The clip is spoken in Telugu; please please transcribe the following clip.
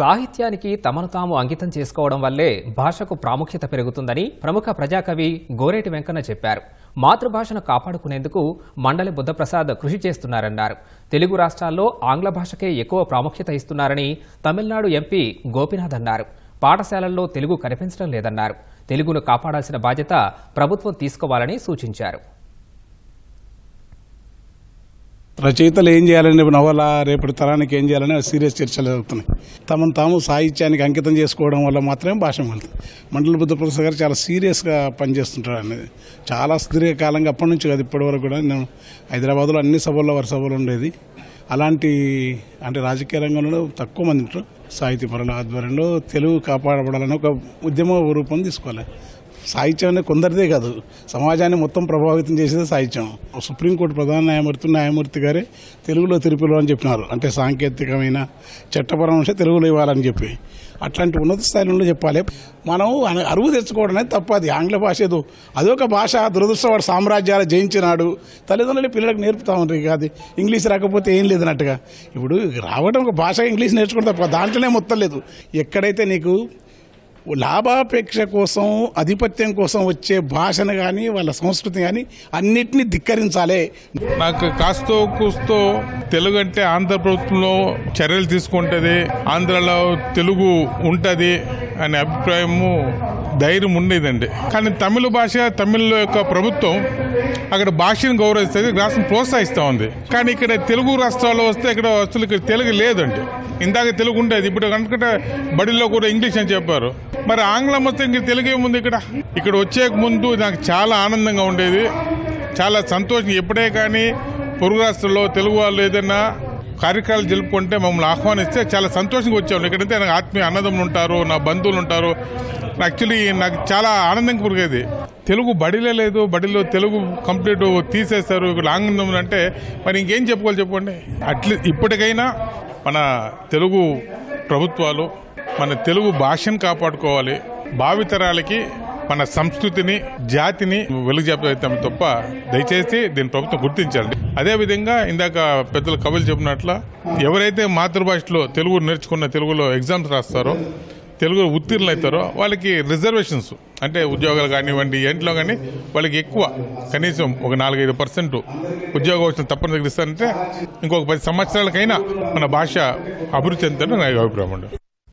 సాహిత్యానికి తమను తాము అంకితం చేసుకోవడం వల్లే భాషకు ప్రాముఖ్యత పెరుగుతుందని ప్రముఖ ప్రజాకవి గోరేటి వెంకన్న చెప్పారు. మాతృభాషను కాపాడుకునేందుకు మండలి బుద్ధప్రసాద్ కృషి చేస్తున్నారన్నారు. తెలుగు రాష్ట్రాల్లో ఆంగ్ల భాషకే ఎక్కువ ప్రాముఖ్యత ఇస్తున్నారని తమిళనాడు ఎంపీ గోపినాథ్ అన్నారు. పాఠశాలల్లో తెలుగు కనిపించడం లేదన్నారు. తెలుగును కాపాడాల్సిన బాధ్యత ప్రభుత్వం తీసుకోవాలని సూచించారు. రచయితలు ఏం చేయాలని నవల రేపటి తరానికి ఏం చేయాలని సీరియస్ చర్చలు జరుగుతున్నాయి. తమను తాము సాహిత్యానికి అంకితం చేసుకోవడం వల్ల మాత్రమే భాష వెళ్తుంది మండల బుద్ధ ప్రసాద్ గారు చాలా సీరియస్గా పనిచేస్తుంటారు అనేది. చాలా సుదీర్ఘకాలంగా అప్పటి నుంచి కాదు ఇప్పటి వరకు కూడా నేను హైదరాబాద్లో అన్ని సభల్లో వారి సభలు ఉండేది. అలాంటి అంటే రాజకీయ రంగంలో తక్కువ మంది ఉంటారు. సాహిత్యపరుల ఆధ్వర్యంలో తెలుగు కాపాడబడాలని ఒక ఉద్యమ రూపం తీసుకోవాలి. సాహిత్యం అనేది కొందరిదే కాదు. సమాజాన్ని మొత్తం ప్రభావితం చేసేది సాహిత్యం. సుప్రీంకోర్టు ప్రధాన న్యాయమూర్తి న్యాయమూర్తి గారే తెలుగులో తిరుపులు అని చెప్పినారు. అంటే సాంకేతికమైన చట్టపరమైన తెలుగులో ఇవ్వాలని చెప్పి. అట్లాంటి ఉన్నత స్థాయిలో చెప్పాలి. మనం అరువు తెచ్చుకోవడం అనేది తప్పు. అది ఆంగ్ల భాష ఏదో. అదొక భాష దురదృష్టవాడు సామ్రాజ్యాలు జయించినాడు. తల్లిదండ్రులు పిల్లలకు నేర్పుతా ఉంటారు కాదు అది ఇంగ్లీష్ రాకపోతే ఏం లేదన్నట్టుగా ఇప్పుడు రావడం ఒక భాష ఇంగ్లీష్ నేర్చుకుంటే తప్ప దాంట్లోనే మొత్తం లేదు. ఎక్కడైతే నీకు లాభాపేక్ష కోసం ఆధిపత్యం కోసం వచ్చే భాషను కానీ వాళ్ళ సంస్కృతి కానీ అన్నిటినీ ధిక్కరించాలి. నాకు కాస్తో కూస్తో తెలుగు అంటే ఆంధ్ర ప్రభుత్వంలో చర్యలు తీసుకుంటుంది ఆంధ్రలో తెలుగు ఉంటుంది అనే అభిప్రాయము ధైర్యం ఉండేదండి. కానీ తమిళ భాష తమిళ యొక్క ప్రభుత్వం అక్కడ భాషను గౌరవిస్తుంది రాష్ట్రం ప్రోత్సహిస్తూ ఉంది. కానీ ఇక్కడ తెలుగు రాష్ట్రాల్లో వస్తే ఇక్కడ అసలు ఇక్కడ తెలుగు లేదండి. ఇందాక తెలుగు ఉండేది ఇప్పుడు కనుక బడిలో కూడా ఇంగ్లీష్ అని చెప్పారు. మరి ఆంగ్లం వస్తే ఇంక తెలుగు ఏముంది ఇక్కడ? ఇక్కడ వచ్చే ముందు నాకు చాలా ఆనందంగా ఉండేది. చాలా సంతోషం. ఎప్పుడే కానీ పొరుగు రాష్ట్రంలో తెలుగు వాళ్ళు ఏదైనా కార్యక్రమాలు జరుపుకుంటే మమ్మల్ని ఆహ్వానిస్తే చాలా సంతోషంగా వచ్చాము ఇక్కడైతే నాకు ఆత్మీయ అన్నదమ్ములు ఉంటారు నా బంధువులు ఉంటారు యాక్చువల్లీ నాకు చాలా ఆనందం కురిగేది తెలుగు బడిలో లేదు బడిలో తెలుగు కంప్లీట్ తీసేస్తారు ఇక్కడ ఆంగ్లం అంటే మరి ఇంకేం చెప్పుకోవాలి చెప్పండి? అట్లీ ఇప్పటికైనా మన తెలుగు ప్రభుత్వాలు మన తెలుగు భాషను కాపాడుకోవాలి. భావితరాలకి మన సంస్కృతిని జాతిని వెలుగుజెప్తాం తప్ప దయచేసి దీని ప్రభుత్వం గుర్తించండి. అదేవిధంగా ఇందాక పెద్దలు కవులు చెప్పినట్ల ఎవరైతే మాతృభాషలో తెలుగు నేర్చుకున్న తెలుగులో ఎగ్జామ్స్ రాస్తారో తెలుగు ఉత్తీర్ణులు అవుతారో వాళ్ళకి రిజర్వేషన్స్ అంటే ఉద్యోగాలు కానివ్వండి ఇంట్లో కానీ వాళ్ళకి ఎక్కువ కనీసం ఒక నాలుగైదు పర్సెంట్ ఉద్యోగ అవసరం తప్పని ఇస్తారంటే ఇంకొక పది సంవత్సరాలకైనా మన భాష అభివృద్ధి చెందుతారని నా అభిప్రాయం ఉండదు